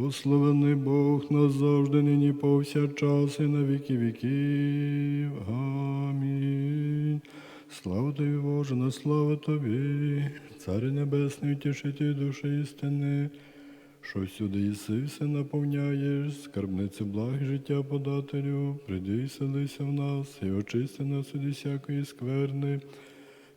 Благословений Бог назавжди, нині повсякчас і на віки віків. Амінь. Слава тобі, Боже, на слава тобі, Царю Небесний, утішитель душі істини, що всюди єси, все наповняєш, скарбницю благ і життя подателю, прийди і селися в нас, і очисти нас від всякої скверни.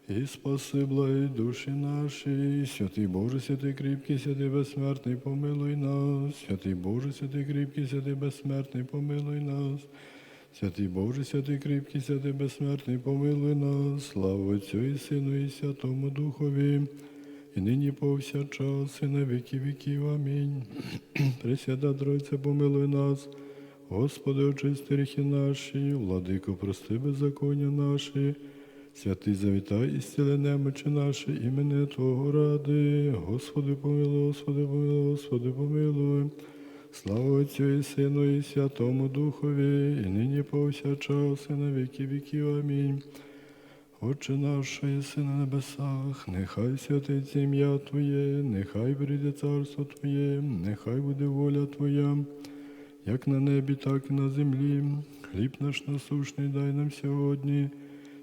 І спаси благі душі наші, святий Боже, святий кріпкий, святий безсмертний, помилуй нас, святий Боже, святий кріпкий, святий безсмертний, помилуй нас, святий Боже, святий кріпкий, святий безсмертний, помилуй нас, слава Отцю і Сину, і Святому Духові, і нині повсякчас, і на віки віків. Амінь. Пресвята Тройця, помилуй нас. Господи, очисти гріхи наші, владико, прости беззаконня наші. Святий завітай і стіли немочі наші, імени Твого ради. Господи, помилуй, Господи, помилуй, Господи, помилуй. Слава Отцю і Сину, і Святому Духові, і нині повсякчас, і на віки віків. Амінь. Отче наш, єси на небесах, нехай святиться ім'я Твоє, нехай прийде царство Твоє, нехай буде воля Твоя, як на небі, так і на землі. Хліб наш насушний дай нам сьогодні.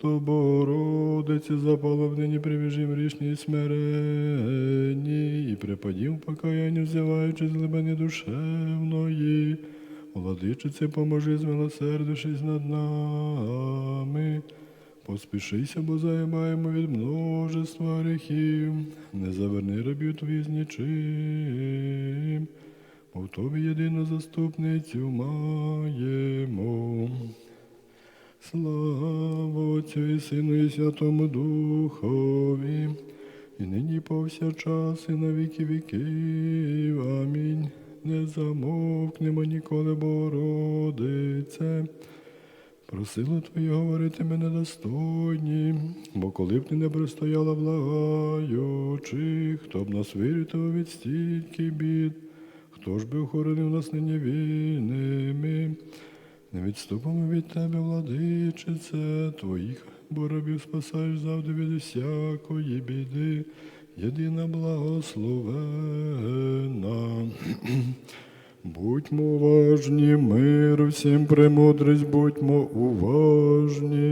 То Богородиці запала в нині привіжим грішній смиренні, і припадів покаянню, взяваючи з глибини душевної. Владичице, поможи, змилосердившись над нами. Поспішися, бо займаємо від множества гріхів, не заверни рабів твої з нічим, бо в тобі єдину заступницю маємо. Слава Отцю і Сину і Святому Духові, і нині повсякчас, і на віки віків. Амінь. Не замовкнемо ніколи, Богородице. Просила Твоє говорити мене достойні, бо коли б ти не пристояла благаючи, хто б нас вирятував від стільки бід, хто ж би охоронив нас нині вільними. Не відступимо від тебе, владичице, твоїх боробів спасаєш завжди від всякої біди, єдина благословена. Будьмо уважні, мир всім премудрість, будьмо уважні.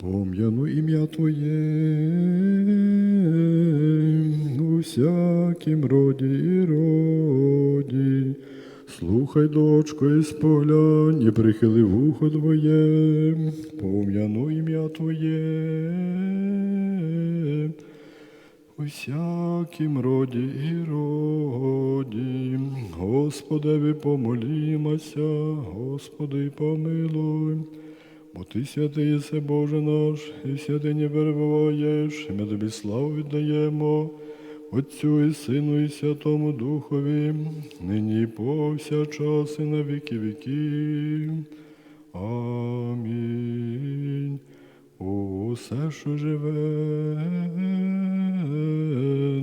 Пом'яну ім'я Твоє у всякім роді і роді. Слухай, дочко, і споглянь, і прихили вухо Твоє, пом'яну ім'я Твоє. У всякім роді і роді, Господеві помолімося, Господи, помилуй. Бо ти святий єси, Боже наш, і святині перебуваєш, і ми тобі славу віддаємо, Отцю і Сину, і Святому Духові, нині і повсякчас, і на віки віків. Амінь. Усе, що живе,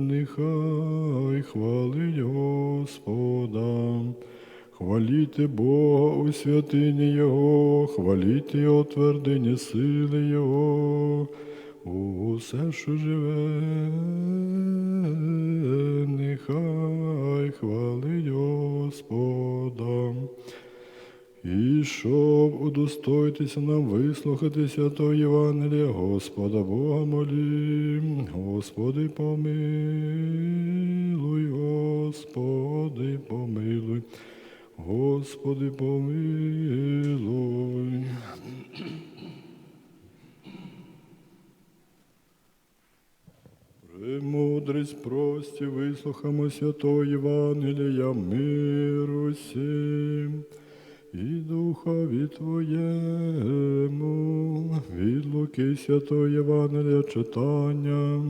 нехай хвалить Господа. Хваліте Бога у святині Його, хваліте Його твердині сили Його, усе, що живе, нехай хвалить Господа. І щоб удостоїтися нам вислухати святого Євангелія, Господа Бога молім, Господи помилуй, Господи помилуй, Господи помилуй. Премудрість прості, вислухамо святого Євангелія, миру всім і духові Твоєму, від Луки святого Євангелія читання.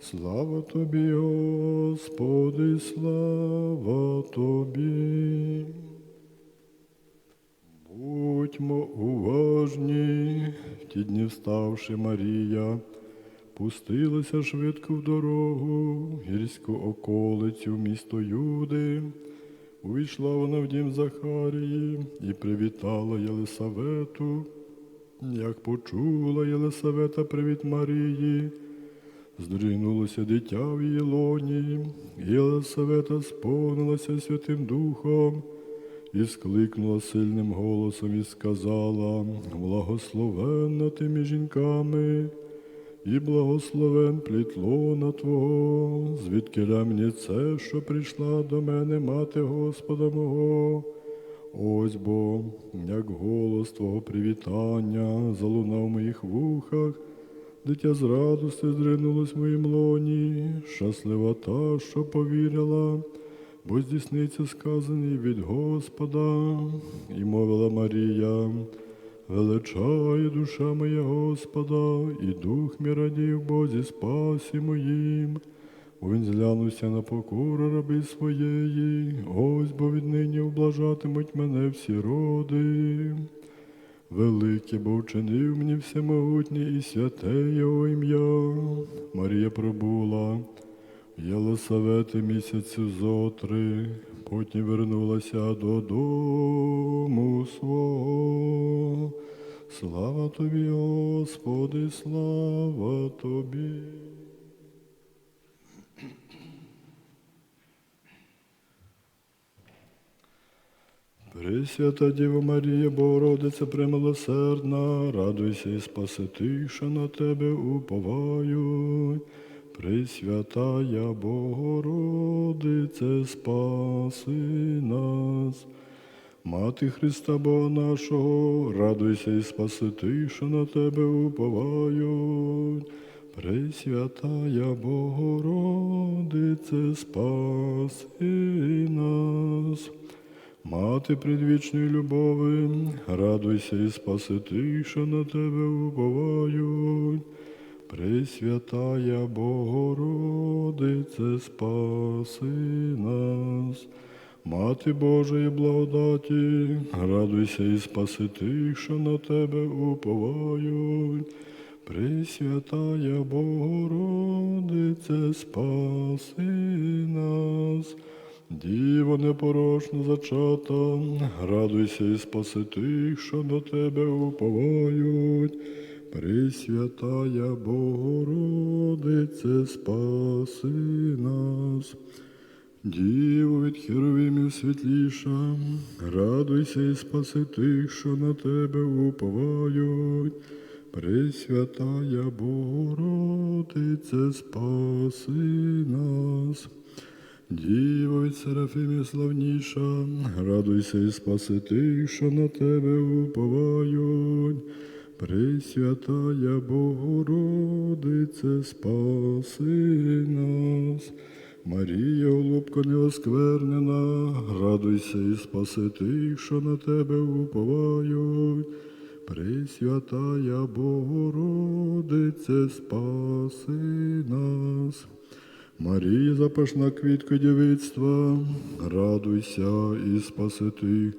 Слава Тобі, Господи, слава Тобі. Будьмо уважні, в ті дні вставши Марія, пустилася швидко в дорогу, гірську околицю місто Юди. Увійшла вона в дім Захарії і привітала Єлисавету. Як почула Єлисавета привіт Марії, здригнулося дитя в її лоні, Єлисавета сповнилася Святим Духом і скликнула сильним голосом і сказала, благословенна ти між жінками, і благословен плітлона Твого, звідкиля мені це, що прийшла до мене мати Господа мого. Ось бо, як голос Твого привітання залунав в моїх вухах, дитя з радости зринулось в моїм лоні, щаслива та, що повірила, бо здійсниться сказаний від Господа, і мовила Марія, величає душа моя Господа, і дух мій радів Бозі спасі моїм. Він зглянувся на покору раби своєї, ось бо віднині облажатимуть мене всі роди. Велике, бо вчинив мені всемогутнє і святе його ім'я. Марія пробула в Єлисавети місяцю зотри, потім вернулася додому свого. Слава тобі, Господи, слава тобі. Пресвята Діва Марія, Богородиця премилосердна, радуйся і спаси що на тебе уповають. Пресвятая Богородице, спаси нас. Мати Христа Бога нашого, радуйся і спаси тих, що на тебе уповають. Пресвятая Богородице, спаси нас. Мати предвічної любови, радуйся і спаси тих, що на тебе уповають. Пресвятая Богородице, спаси нас. Мати Божої благодаті, радуйся і спаси тих, що на тебе уповають. Пресвятая Богородице, спаси нас. Діво непорочно зачата, радуйся і спаси тих, що на тебе уповають. Пресвятая Богородице, спаси нас. Діво від херовимів світліша, радуйся і спаси тих, що на тебе уповають. Пресвятая Богородице, спаси нас. Діво від Серафимів славніша, радуйся і спаси тих, що на тебе уповають. Пресвятая Богородице, спаси нас. Марія, голубко неосквернена, радуйся і спаси тих, що на тебе уповають. Пресвятая Богородице, спаси нас. Марія, запашна квітка дівицтва, радуйся і спаси тих,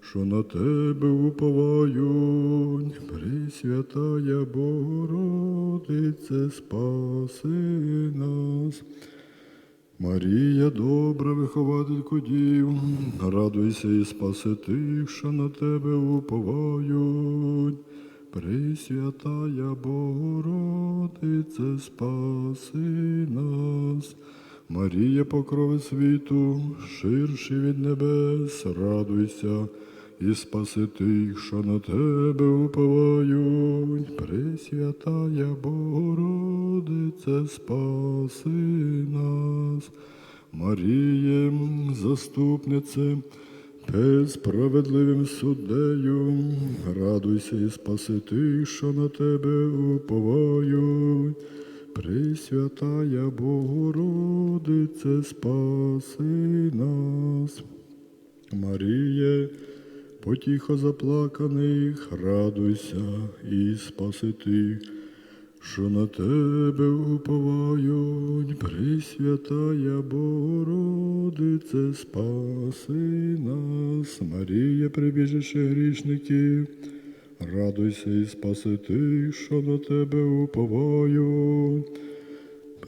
що на тебе уповають. Пресвятая Богородице, спаси нас. Марія, добра вихователько дів, радуйся і спаси тих, що на тебе уповають. Пресвятая Богородице, спаси нас. Марія, покрови світу, ширші від небес, радуйся і спаси тих, що на тебе уповають. Пресвятая Богородице, спаси нас. Маріє, заступнице, перед справедливим суддею, радуйся і спаси тих, що на тебе уповають. Пресвятая Богородице, спаси нас. Маріє, потіха заплаканих, радуйся і спаси тих, що на тебе уповають, Пресвятая Богородице, спаси нас, Марія, прибіжище грішників, радуйся і спаси тих, що на тебе уповають.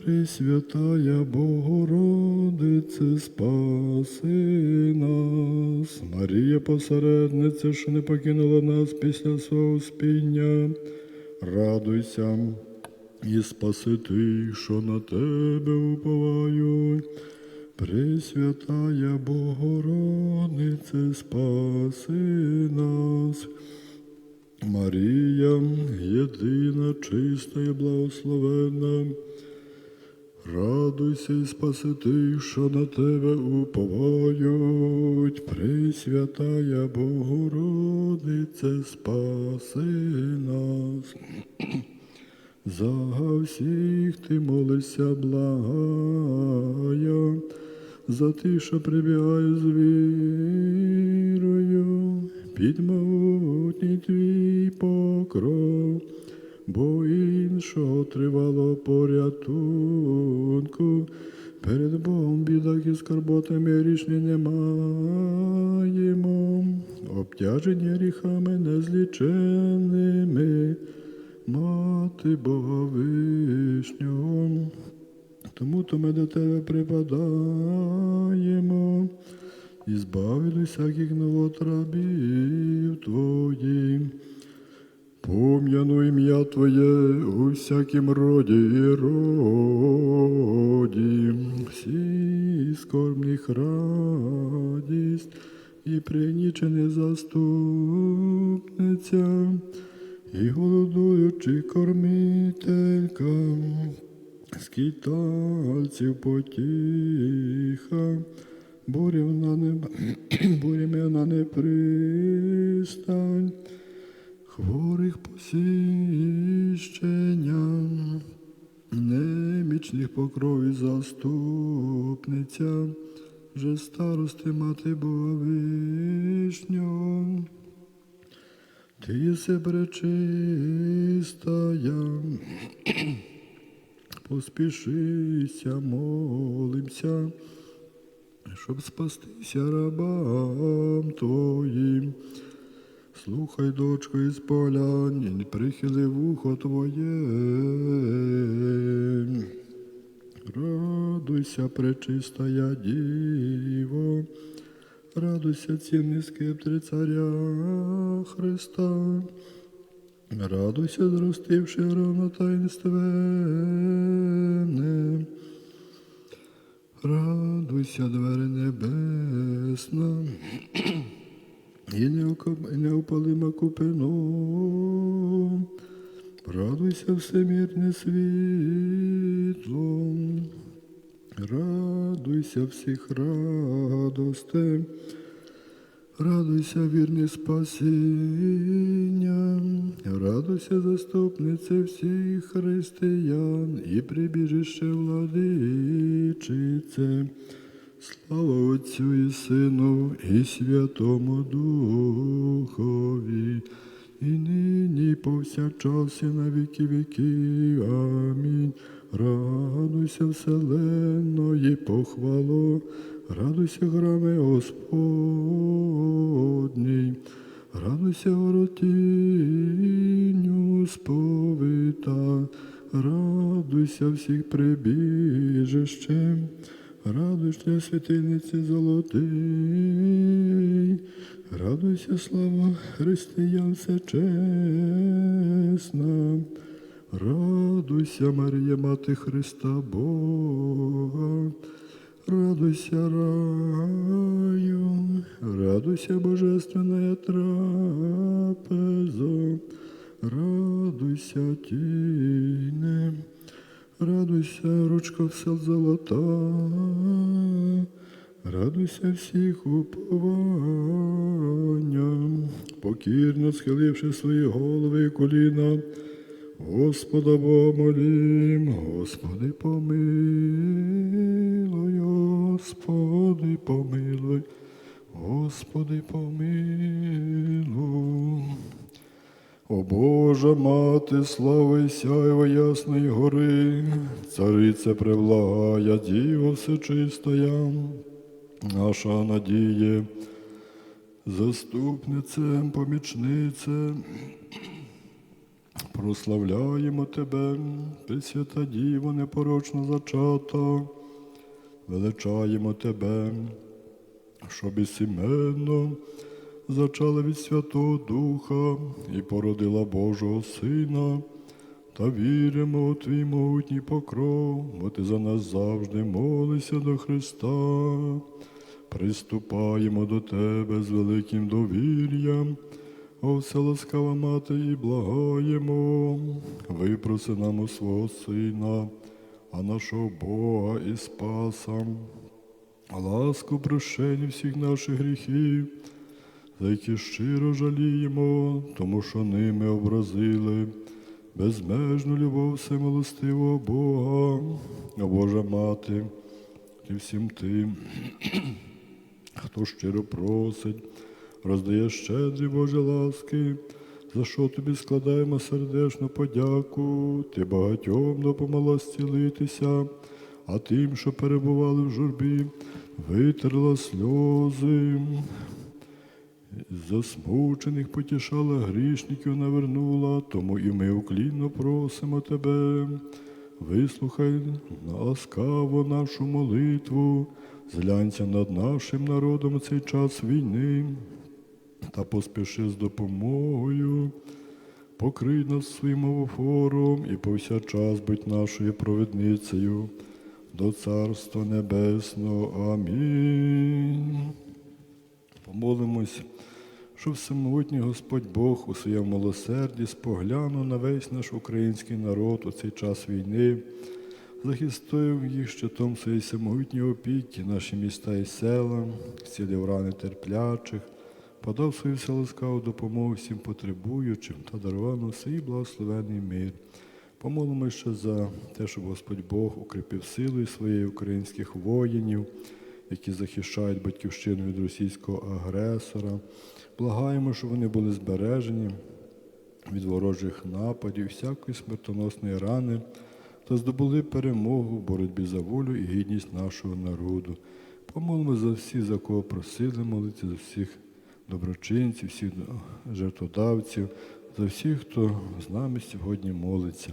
Пресвятая Богородице, спаси нас, Марія посередниця, що не покинула нас після свого спіння. Радуйся і спаси тих, що на тебе уповають. Пресвятая Богородице, спаси нас. Марія, єдина, чиста і благословенна. Радуйся і спаси тих, що на тебе уповають, Пресвятая Богородице, спаси нас. За всіх ти молишся, благая, за тих, що прибігає з вірою, під твій покров бо іншого тривало порятунку. Перед Богом бідах і скорботами грішні не маємо, обтяжені гріхами незліченими, мати Бога вишнього. Тому то ми до тебе припадаємо і збавили всяких новотрабів твоїх. Пом'яну ім'я Твоє у всякім роді і роді, всі скорбних радість і пригнічене заступниця, і голодуючи кормителька, скітальців потіха, бурям на неб... бурями на не пристань хворих посіщення, немічних покрові заступниця, вже старости мати Бога вишнього. Ти єси пречистая, поспішися, молимся, щоб спастися рабам Твоїм. Слухай, дочко, із полянь, прихили вухо твоє. Радуйся, пречистая діво, радуйся, цінний скиптрі царя Христа. Радуйся, зростивши рано равнотаїнственне. Радуйся, двері небесна і неопалима купино. Радуйся всемірне світло, радуйся всіх радостей, радуйся вірне спасіння, радуйся заступнице всіх християн і прибіжище владичице. Слава Отцю і Сину, і Святому Духові, і нині, і повсякчас, і на віки віків. Амінь. Радуйся, вселенної похвало, радуйся, храме Господній, радуйся, воротінню сповита, радуйся всіх прибіжищем. Радуйся, святильниці золотий, радуйся, слава християн всечесна, радуйся, Марія, Мати Христа Бога, радуйся, раю, радуйся, Божественная трапеза, радуйся, тіне. Радуйся, ручка вся золота, радуйся всіх уповання, покірно схиливши свої голови і коліна, Господа Бога молім, Господи помилуй, Господи помилуй, Господи помилуй. О Божа мати, слава і сяйва ясної гори, царице преблагая, Діво всечистая, наша надія, заступнице, помічнице, прославляємо Тебе, Пресвята Діво непорочно зачата, величаємо Тебе, що безсіменно зачала від Святого Духа і породила Божого Сина, та віримо у Твій могутній покров, бо Ти за нас завжди молишся до Христа. Приступаємо до Тебе з великим довір'ям, о все ласкава мати, і благаємо, випроси нам у свого Сина, а нашого Бога і Спаса, ласку прощення всіх наших гріхів, які щиро жаліємо, тому що ними образили безмежну любов всемилостивого Бога, о Божа мати, і всім тим, хто щиро просить, роздає щедрі Божі ласки, за що тобі складаємо сердечну подяку, ти багатьом допомогла зцілитися, а тим, що перебували в журбі, витерла сльози. Засмучених потішала грішників навернула, тому і ми уклінно просимо тебе. Вислухай ласкаво нашу молитву, зглянься над нашим народом цей час війни та поспіши з допомогою. Покрий нас своїм офором і повсякчас будь нашою провідницею до Царства Небесного. Амінь. Помолимось, щоб всемогутній Господь Бог у своєму милосерді споглянув на весь наш український народ у цей час війни, захистив їх щитом своєї всемогутньої опіки, наші міста і села, зцілив рани терплячих, подав свою вселаскаву допомогу всім потребуючим та дарував нам свій благословений мир. Помолимося за те, щоб Господь Бог укріпив силою своєї українських воїнів, які захищають батьківщину від російського агресора. Благаємо, щоб вони були збережені від ворожих нападів, всякої смертоносної рани та здобули перемогу в боротьбі за волю і гідність нашого народу. Помолимо за всіх, за кого просили молитися, за всіх доброчинців, всіх жертводавців, за всіх, хто з нами сьогодні молиться.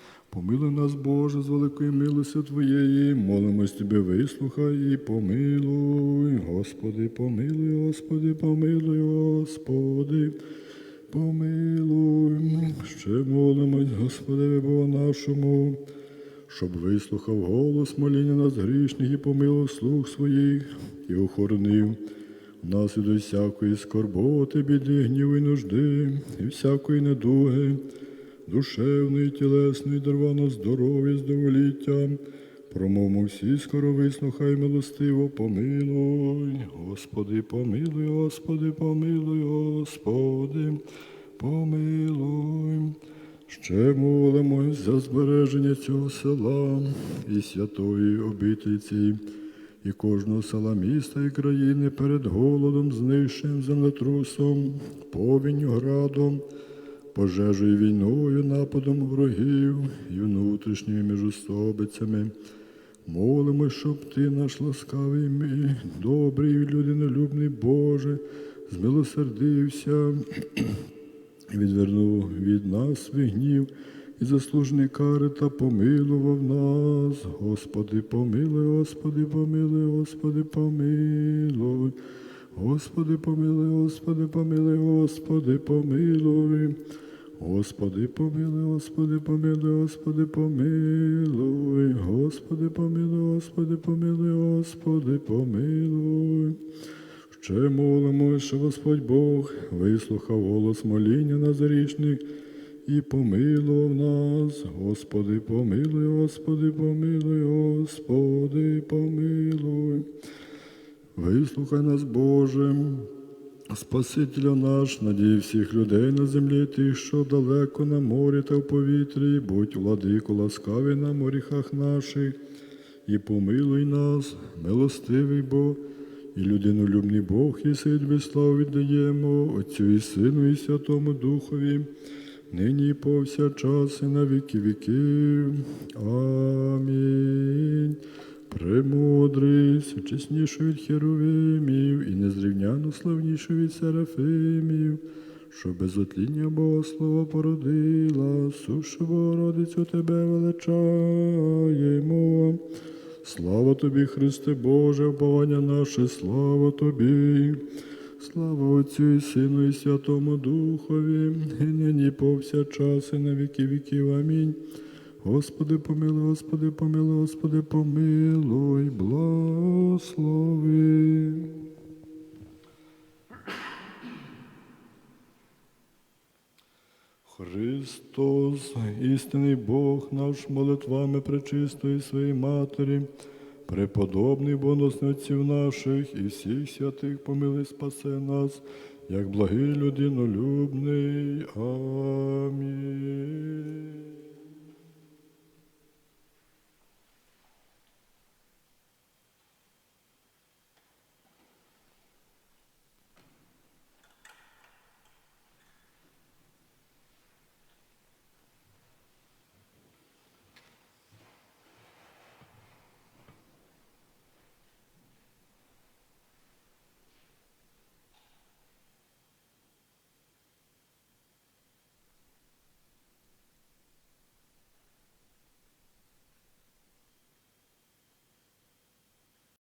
Помилуй нас, Боже, з великої милості Твоєї, молимось Тебе, вислухай і помилуй, Господи, помилуй, Господи, помилуй, Господи, помилуй. Ще молимось, Господи, Бога нашому, щоб вислухав голос моління нас грішних і помилував слух своїх і охоронив нас від усякої скорботи, біди, гніву і нужди, і всякої недуги душевної, тілесної, дарвано здоров'я, здоволіття. Промовмо всі скоро вислухай, милостиво, помилуй, Господи, помилуй, Господи, помилуй, Господи, помилуй. Ще молимось за збереження цього села і святої обительці, і кожного села міста і країни перед голодом, знищенням землетрусом, повінню градом пожежею війною, нападом ворогів і внутрішніми міжособицями. Молимо, щоб ти, наш ласкавий, мій, добрий, людинолюбний Боже, змилосердився відвернув від нас свій гнів і заслужений кари та помилував нас. Господи, помилуй, Господи, помилуй, Господи, помилуй. Господи, помилуй, Господи, помилуй, Господи, помилуй. Господи, помилуй, Господи, помилуй, Господи, помилуй, Господи, помилуй, Господи, помилуй, Господи, помилуй. Ще молимо, що Господь Бог вислухав голос моління назарічних і помилував нас. Господи, помилуй, Господи, помилуй, Господи, помилуй. Вислухай нас, Боже, Спасителя наш, надій всіх людей на землі, тих, що далеко на морі та в повітрі, будь владико ласкавий на моріхах наших, і помилуй нас, милостивий Бог, і людинолюбний Бог, і тобі славу віддаємо, Отцю і Сину, і Святому Духові, нині і повсякчас, і на віки віків. Амінь. Премудрість, чеснішу від херовимів і незрівняно славнішу від серафимів, що без отління Богослова породила, сушу Богородицю тебе величаємо. Слава тобі, Христе Боже, вповання наше, слава тобі. Слава Отцю і Сину, і Святому Духові, і нині повсякчас, і на віки віків. Амінь. Господи, помилуй, Господи, помилуй, Господи, помилуй, благослови. Христос, істинний Бог наш, молитвами пречистої своєї Матері, преподобний боносний отців наших і всіх святих помилуй, спасе нас, як благий людинолюбний. Амінь.